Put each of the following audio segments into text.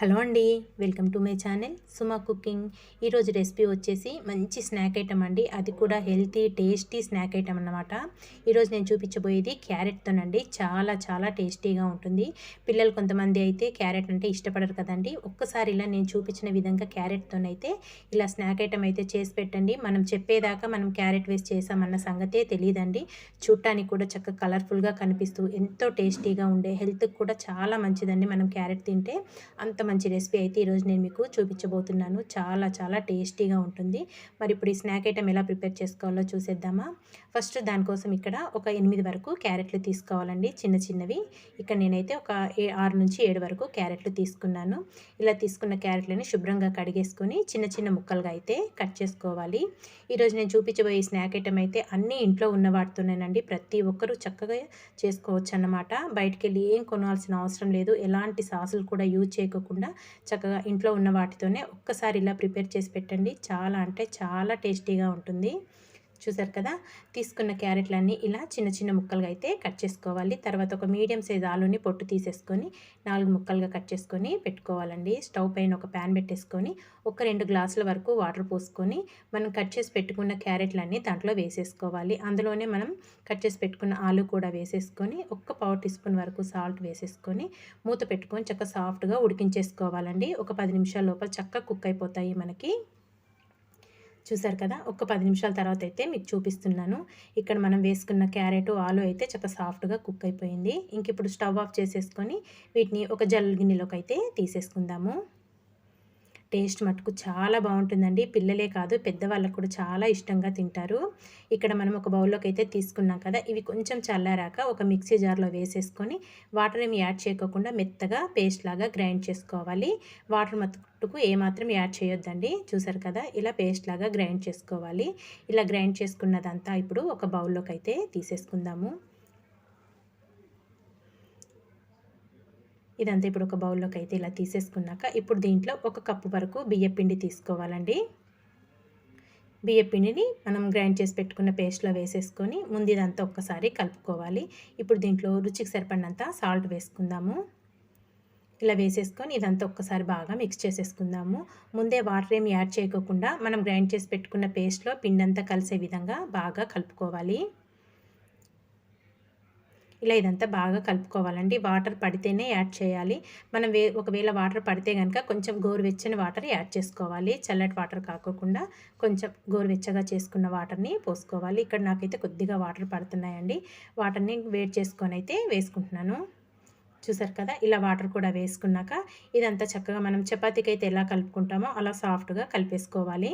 Hello అండి welcome to my channel Suma cooking. ఈరోజు recipe వచ్చేసి మంచి స్నాక్ ఐటమ్ అండి. అది కూడా హెల్తీ టేస్టీ స్నాక్ ఐటమ్ అన్నమాట. ఈరోజు నేను చూపించబోయేది క్యారెట్తోనండి చాలా చాలా టేస్టీగా ఉంటుంది. పిల్లలు కొంతమంది అయితే క్యారెట్ అంటే ఇష్టపడరు కదండి. ఒక్కసారి ఇలా నేను చూపించిన విధంగా క్యారెట్తోనైతే ఇలా స్నాక్ ఐటమ్ అయితే చేసి పెట్టండి. మనం చెప్పేదాకా మనం క్యారెట్ వేస్ట్ చేసామన్న సంగతే తెలియదండి చూడటానికి కూడా చక్కగా కలర్ఫుల్గా కనిపిస్తూ ఎంతో టేస్టీగా ఉండే హెల్త్కి కూడా చాలా మంచిదండి మనం క్యారెట్ తింటే. అంత మంచి రెసిపీ అయితే ఈరోజు నేను మీకు చూపించబోతున్నాను. చాలా చాలా టేస్టీగా ఉంటుంది. మరి ఇప్పుడు ఈ స్నాక్ ఐటెం ఎలా ప్రిపేర్ చేసుకోవాలో చూసేద్దామా? ఫస్ట్ దానికోసం ఇక్కడ ఒక ఎనిమిది వరకు క్యారెట్లు తీసుకోవాలండి. చిన్న చిన్నవి. ఇక్కడ నేనైతే ఒక ఏ ఆరు నుంచి ఏడు వరకు క్యారెట్లు తీసుకున్నాను. ఇలా తీసుకున్న క్యారెట్లని శుభ్రంగా కడిగేసుకొని చిన్న చిన్న ముక్కలుగా అయితే కట్ చేసుకోవాలి. ఈరోజు నేను చూపించబోయే స్నాక్ ఐటమ్ అయితే అన్నీ ఇంట్లో ఉన్న వాటితోనేనండి. ప్రతి ఒక్కరూ చక్కగా చేసుకోవచ్చు అన్నమాట బయటికి వెళ్ళి ఏం కొనాల్సిన అవసరం లేదు. ఎలాంటి సాసులు కూడా యూజ్ చేయకోకుండా చక్కగా ఇంట్లో ఉన్న వాటితోనే ఒక్కసారి ఇలా ప్రిపేర్ చేసి పెట్టండి. చాలా అంటే చాలా టేస్టీగా ఉంటుంది. చూసారు కదా? తీసుకున్న క్యారెట్లన్నీ ఇలా చిన్న చిన్న ముక్కలుగా అయితే కట్ చేసుకోవాలి. తర్వాత ఒక మీడియం సైజ్ ఆలుని పొట్టు తీసేసుకొని నాలుగు ముక్కలుగా కట్ చేసుకొని పెట్టుకోవాలండి. స్టవ్ పైన ఒక ప్యాన్ పెట్టేసుకొని ఒక రెండు గ్లాసుల వరకు వాటర్ పోసుకొని మనం కట్ చేసి పెట్టుకున్న క్యారెట్లన్నీ దాంట్లో వేసేసుకోవాలి. అందులోనే మనం కట్ చేసి పెట్టుకున్న ఆలు కూడా వేసేసుకొని ఒక్క పావు టీ స్పూన్ వరకు సాల్ట్ వేసేసుకొని మూత పెట్టుకొని చక్కగా సాఫ్ట్గా ఉడికించేసుకోవాలండి. ఒక పది నిమిషాల లోపల చక్కగా కుక్ అయిపోతాయి మనకి. చూసారు కదా? ఒక పది నిమిషాల తర్వాత అయితే మీకు చూపిస్తున్నాను. ఇక్కడ మనం వేసుకున్న క్యారెట్ ఆలు అయితే చక్కగా సాఫ్ట్గా కుక్ అయిపోయింది. ఇంక ఇప్పుడు స్టవ్ ఆఫ్ చేసేసుకొని వీటిని ఒక జల్ గిన్నెలోకి అయితే తీసేసుకుందాము. టేస్ట్ మటుకు చాలా బాగుంటుందండి. పిల్లలే కాదు పెద్దవాళ్ళకు కూడా చాలా ఇష్టంగా తింటారు. ఇక్కడ మనం ఒక బౌల్లోకి అయితే తీసుకున్నాం కదా ఇవి కొంచెం చల్లారాక ఒక మిక్సీ జార్లో వేసేసుకొని వాటర్ ఏమి యాడ్ చేయకోకుండా మెత్తగా పేస్ట్ లాగా గ్రైండ్ చేసుకోవాలి. వాటర్ మట్టుకు ఏమాత్రం యాడ్ చేయొద్దండి. చూసారు కదా ఇలా పేస్ట్ లాగా గ్రైండ్ చేసుకోవాలి. ఇలా గ్రైండ్ చేసుకున్నదంతా ఇప్పుడు ఒక బౌల్లోకి అయితే తీసేసుకుందాము. ఇదంతా ఇప్పుడు ఒక బౌల్లోకి అయితే ఇలా తీసేసుకున్నాక ఇప్పుడు దీంట్లో ఒక కప్పు వరకు బియ్యపిండి తీసుకోవాలండి. బియ్యపిండిని మనం గ్రైండ్ చేసి పెట్టుకున్న పేస్ట్లో వేసేసుకొని ముందు ఇదంతా ఒక్కసారి కలుపుకోవాలి. ఇప్పుడు దీంట్లో రుచికి సరిపడినంత సాల్ట్ వేసుకుందాము. ఇలా వేసేసుకొని ఇదంతా ఒక్కసారి బాగా మిక్స్ చేసేసుకుందాము. ముందే వాటర్ ఏమి యాడ్ చేయకోకుండా మనం గ్రైండ్ చేసి పెట్టుకున్న పేస్ట్లో పిండి అంతా కలిసే విధంగా బాగా కలుపుకోవాలి. ఇలా ఇదంతా బాగా కలుపుకోవాలండి వాటర్ పడితేనే యాడ్ చేయాలి. మనం వే ఒకవేళ వాటర్ పడితే కనుక కొంచెం గోరువెచ్చని వాటర్ యాడ్ చేసుకోవాలి. చల్లటి వాటర్ కాకోకుండా కొంచెం గోరువెచ్చగా చేసుకున్న వాటర్ని పోసుకోవాలి. ఇక్కడ నాకైతే కొద్దిగా వాటర్ పడుతున్నాయండి. వాటర్ని వేడి చేసుకొని అయితే వేసుకుంటున్నాను. చూసారు కదా? ఇలా వాటర్ కూడా వేసుకున్నాక ఇదంతా చక్కగా మనం చపాతీకి అయితే ఎలా కలుపుకుంటామో అలా సాఫ్ట్గా కలిపేసుకోవాలి.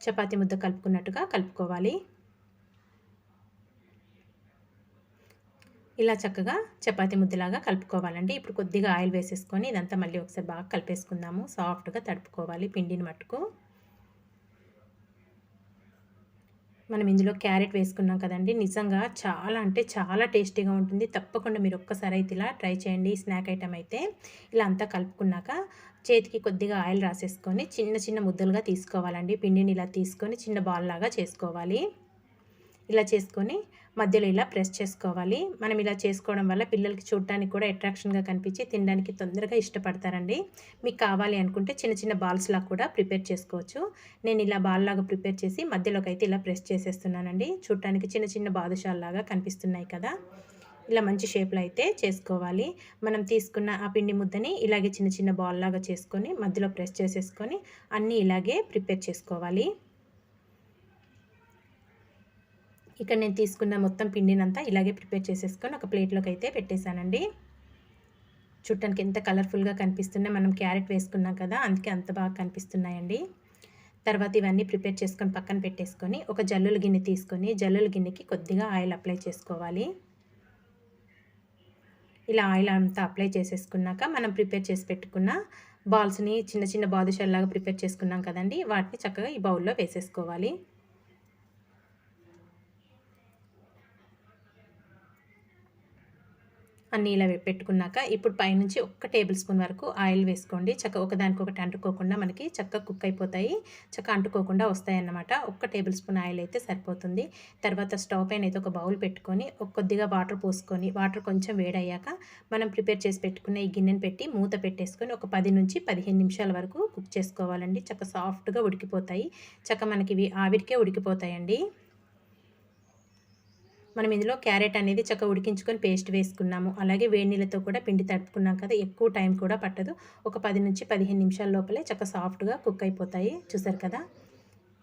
చపాతీ ముద్ద కలుపుకున్నట్టుగా కలుపుకోవాలి. ఇలా చక్కగా చపాతీ ముద్దలాగా కలుపుకోవాలండి. ఇప్పుడు కొద్దిగా ఆయిల్ వేసేసుకొని ఇదంతా మళ్ళీ ఒకసారి బాగా కలిపేసుకుందాము. సాఫ్ట్గా తడుపుకోవాలి పిండిని మట్టుకు. మనం ఇందులో క్యారెట్ వేసుకున్నాం కదండి. నిజంగా చాలా అంటే చాలా టేస్టీగా ఉంటుంది. తప్పకుండా మీరు ఒక్కసారి అయితే ఇలా ట్రై చేయండి. స్నాక్ ఐటమ్ అయితే ఇలా అంతా కలుపుకున్నాక చేతికి కొద్దిగా ఆయిల్ రాసేసుకొని చిన్న చిన్న ముద్దలుగా తీసుకోవాలండి. పిండిని ఇలా తీసుకొని చిన్న బాల్ లాగా చేసుకోవాలి. ఇలా చేసుకొని మధ్యలో ఇలా ప్రెస్ చేసుకోవాలి. మనం ఇలా చేసుకోవడం వల్ల పిల్లలకి చూడటానికి కూడా అట్రాక్షన్గా కనిపించి తినడానికి తొందరగా ఇష్టపడతారండి. మీకు కావాలి అనుకుంటే చిన్న చిన్న బాల్స్లా కూడా ప్రిపేర్ చేసుకోవచ్చు. నేను ఇలా బాల్ లాగా ప్రిపేర్ చేసి మధ్యలోకి అయితే ఇలా ప్రెస్ చేసేస్తున్నానండి. చూడటానికి చిన్న చిన్న బాదుషాల్లాగా కనిపిస్తున్నాయి కదా. ఇలా మంచి షేప్లో అయితే చేసుకోవాలి. మనం తీసుకున్న ఆ పిండి ముద్దని ఇలాగే చిన్న చిన్న బాల్ లాగా చేసుకొని మధ్యలో ప్రెస్ చేసేసుకొని అన్నీ ఇలాగే ప్రిపేర్ చేసుకోవాలి. ఇక్కడ నేను తీసుకున్న మొత్తం పిండినంతా ఇలాగే ప్రిపేర్ చేసేసుకొని ఒక ప్లేట్లోకి అయితే పెట్టేశానండి. చుట్టానికి ఎంత కలర్ఫుల్గా కనిపిస్తున్నాయి మనం క్యారెట్ వేసుకున్నాం కదా అందుకే అంత బాగా కనిపిస్తున్నాయండి. తర్వాత ఇవన్నీ ప్రిపేర్ చేసుకొని పక్కన పెట్టేసుకొని ఒక జల్లుల గిన్నె తీసుకొని జల్లుల గిన్నెకి కొద్దిగా ఆయిల్ అప్లై చేసుకోవాలి. ఇలా ఆయిల్ అంతా అప్లై చేసేసుకున్నాక మనం ప్రిపేర్ చేసి పెట్టుకున్న బాల్స్ని చిన్న చిన్న బాదుషాల్లాగా ప్రిపేర్ చేసుకున్నాం కదండి వాటిని చక్కగా ఈ బౌల్లో వేసేసుకోవాలి. అన్నీ ఇలా పెట్టుకున్నాక ఇప్పుడు పైనుంచి ఒక్క టేబుల్ స్పూన్ వరకు ఆయిల్ వేసుకోండి. చక్క ఒకదానికొకటి అంటుకోకుండా మనకి చక్క కుక్ అయిపోతాయి. చక్క అంటుకోకుండా వస్తాయి అన్నమాట ఒక్క టేబుల్ స్పూన్ ఆయిల్ అయితే సరిపోతుంది. తర్వాత స్టవ్ పైన అయితే ఒక బౌల్ పెట్టుకొని ఒక కొద్దిగా వాటర్ పోసుకొని వాటర్ కొంచెం వేడయ్యాక మనం ప్రిపేర్ చేసి పెట్టుకున్న ఈ గిన్నెను పెట్టి మూత పెట్టేసుకొని ఒక పది నుంచి పదిహేను నిమిషాల వరకు కుక్ చేసుకోవాలండి. చక్క సాఫ్ట్గా ఉడికిపోతాయి. చక్క మనకి ఇవి ఆవిరికే ఉడికిపోతాయండి. మనం ఇందులో క్యారెట్ అనేది చక్కగా ఉడికించుకొని పేస్ట్ వేసుకున్నాము. అలాగే వేడి నీళ్ళతో కూడా పిండి తడుపుకున్నాం కదా ఎక్కువ టైం కూడా పట్టదు. ఒక పది నుంచి పదిహేను నిమిషాల లోపలే చక్క సాఫ్ట్గా కుక్ అయిపోతాయి. చూసారు కదా?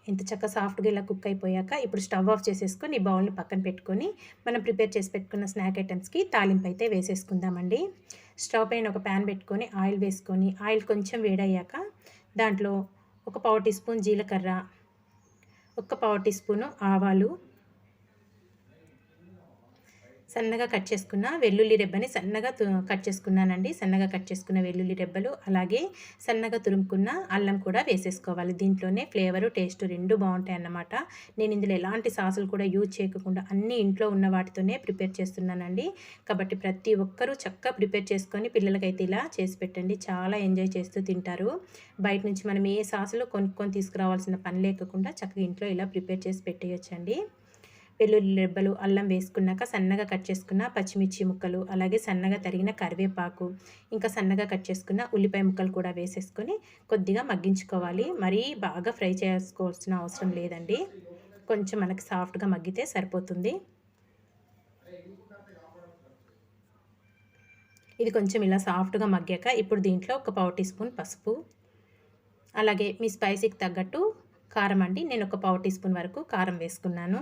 ఇంత చక్క సాఫ్ట్గా ఇలా కుక్ అయిపోయాక ఇప్పుడు స్టవ్ ఆఫ్ చేసేసుకొని ఈ బౌల్ని పక్కన పెట్టుకొని మనం ప్రిపేర్ చేసి పెట్టుకున్న స్నాక్ ఐటమ్స్కి తాలింపు అయితే వేసేసుకుందామండి. స్టవ్ పైన ఒక ప్యాన్ పెట్టుకొని ఆయిల్ వేసుకొని ఆయిల్ కొంచెం వేడయ్యాక దాంట్లో ఒక పావు టీ స్పూన్ జీలకర్ర ఒక పావు టీ స్పూను ఆవాలు సన్నగా కట్ చేసుకున్న వెల్లుల్లి రెబ్బని సన్నగా కట్ చేసుకున్నానండి. సన్నగా కట్ చేసుకున్న వెల్లుల్లి రెబ్బలు అలాగే సన్నగా తురుముకున్న అల్లం కూడా వేసేసుకోవాలి. దీంట్లోనే ఫ్లేవరు టేస్ట్ రెండు బాగుంటాయి అన్నమాట నేను ఇందులో ఎలాంటి సాసులు కూడా యూజ్ చేయకుండా అన్ని ఇంట్లో ఉన్న వాటితోనే ప్రిపేర్ చేస్తున్నానండి. కాబట్టి ప్రతి ఒక్కరూ చక్కగా ప్రిపేర్ చేసుకొని పిల్లలకైతే ఇలా చేసి పెట్టండి. చాలా ఎంజాయ్ చేస్తూ తింటారు. బయట నుంచి మనం ఏ సాసులు కొనుక్కొని తీసుకురావాల్సిన పని లేకుండా చక్కగా ఇంట్లో ఇలా ప్రిపేర్ చేసి పెట్టేయచ్చండి. వెల్లుల్లి రెబ్బలు అల్లం వేసుకున్నాక సన్నగా కట్ చేసుకున్న పచ్చిమిర్చి ముక్కలు అలాగే సన్నగా తరిగిన కరివేపాకు ఇంకా సన్నగా కట్ చేసుకున్న ఉల్లిపాయ ముక్కలు కూడా వేసేసుకొని కొద్దిగా మగ్గించుకోవాలి. మరీ బాగా ఫ్రై చేసుకోవాల్సిన అవసరం లేదండి. కొంచెం మనకి సాఫ్ట్గా మగ్గితే సరిపోతుంది. ఇది కొంచెం ఇలా సాఫ్ట్గా మగ్గాక ఇప్పుడు దీంట్లో ఒక పావు టీ స్పూన్ పసుపు అలాగే మీ స్పైసీకి తగ్గట్టు కారం అండి. నేను ఒక పావు టీ స్పూన్ వరకు కారం వేసుకున్నాను.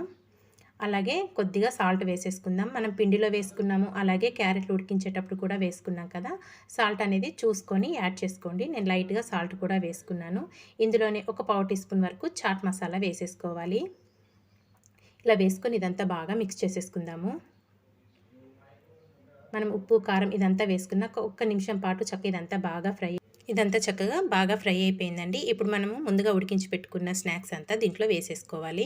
అలాగే కొద్దిగా సాల్ట్ వేసేసుకుందాం. మనం పిండిలో వేసుకున్నాము అలాగే క్యారెట్లు ఉడికించేటప్పుడు కూడా వేసుకున్నాం కదా. సాల్ట్ అనేది చూసుకొని యాడ్ చేసుకోండి. నేను లైట్గా సాల్ట్ కూడా వేసుకున్నాను. ఇందులోనే ఒక పావు టీ స్పూన్ వరకు చాట్ మసాలా వేసేసుకోవాలి. ఇలా వేసుకొని ఇదంతా బాగా మిక్స్ చేసేసుకుందాము. మనం ఉప్పు కారం ఇదంతా వేసుకున్నాక ఒక్క నిమిషం పాటు చక్క ఇదంతా బాగా ఫ్రై ఇదంతా చక్కగా బాగా ఫ్రై అయిపోయిందండి. ఇప్పుడు మనము ముందుగా ఉడికించి పెట్టుకున్న స్నాక్స్ అంతా దీంట్లో వేసేసుకోవాలి.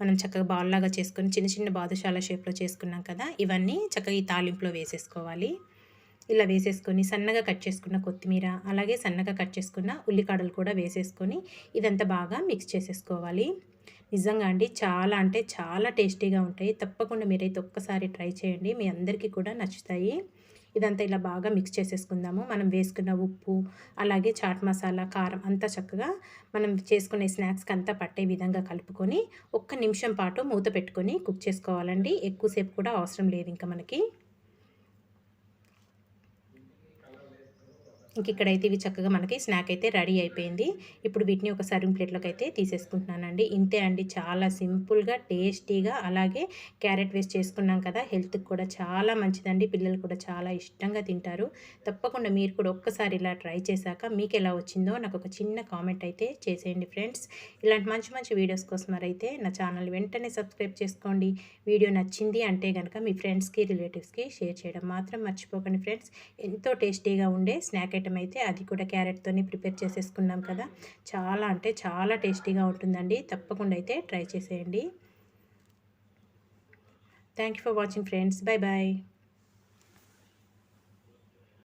మనం చక్కగా బాల్ లాగా చేసుకుని చిన్న చిన్న బాదుషాల షేప్లో చేసుకున్నాం కదా ఇవన్నీ చక్కగా ఈ తాలింపులో వేసేసుకోవాలి. ఇలా వేసేసుకొని సన్నగా కట్ చేసుకున్న కొత్తిమీర అలాగే సన్నగా కట్ చేసుకున్న ఉల్లికాడలు కూడా వేసేసుకొని ఇదంతా బాగా మిక్స్ చేసేసుకోవాలి. నిజంగా అండి. చాలా అంటే చాలా టేస్టీగా ఉంటాయి. తప్పకుండా మీరైతే ఒక్కసారి ట్రై చేయండి. మీ అందరికీ కూడా నచ్చుతాయి. ఇదంతా ఇలా బాగా మిక్స్ చేసేసుకుందాము. మనం వేసుకున్న ఉప్పు అలాగే చాట్ మసాలా కారం అంతా చక్కగా మనం చేసుకునే స్నాక్స్కి అంతా పట్టే విధంగా కలుపుకొని ఒక్క నిమిషం పాటు మూత పెట్టుకొని కుక్ చేసుకోవాలండి. ఎక్కువసేపు కూడా అవసరం లేదు ఇంకా మనకి. ఇంక ఇక్కడైతే ఇవి చక్కగా మనకి స్నాక్ అయితే రెడీ అయిపోయింది. ఇప్పుడు వీటిని ఒక సర్వింగ్ ప్లేట్లోకి అయితే తీసేసుకుంటున్నానండి. ఇంతే అండి చాలా సింపుల్గా టేస్టీగా అలాగే క్యారెట్ వేస్ట్ చేసుకున్నాం కదా హెల్త్కి కూడా చాలా మంచిదండి. పిల్లలు కూడా చాలా ఇష్టంగా తింటారు. తప్పకుండా మీరు కూడా ఒక్కసారి ఇలా ట్రై చేశాక మీకు ఎలా వచ్చిందో నాకు ఒక చిన్న కామెంట్ అయితే చేసేయండి ఫ్రెండ్స్ ఇలాంటి మంచి మంచి వీడియోస్ కోసం అయితే నా ఛానల్ వెంటనే సబ్స్క్రైబ్ చేసుకోండి. వీడియో నచ్చింది అంటే కనుక మీ ఫ్రెండ్స్కి రిలేటివ్స్కి షేర్ చేయడం మాత్రం మర్చిపోకండి ఫ్రెండ్స్ ఎంతో టేస్టీగా ఉండే స్నాక్ ఐటమ్ అయితే అది కూడా క్యారెట్తోనే ప్రిపేర్ చేసేసుకున్నాం కదా. చాలా అంటే చాలా టేస్టీగా ఉంటుందండి. తప్పకుండా అయితే ట్రై చేసేయండి. Thank for watching friends. Bye bye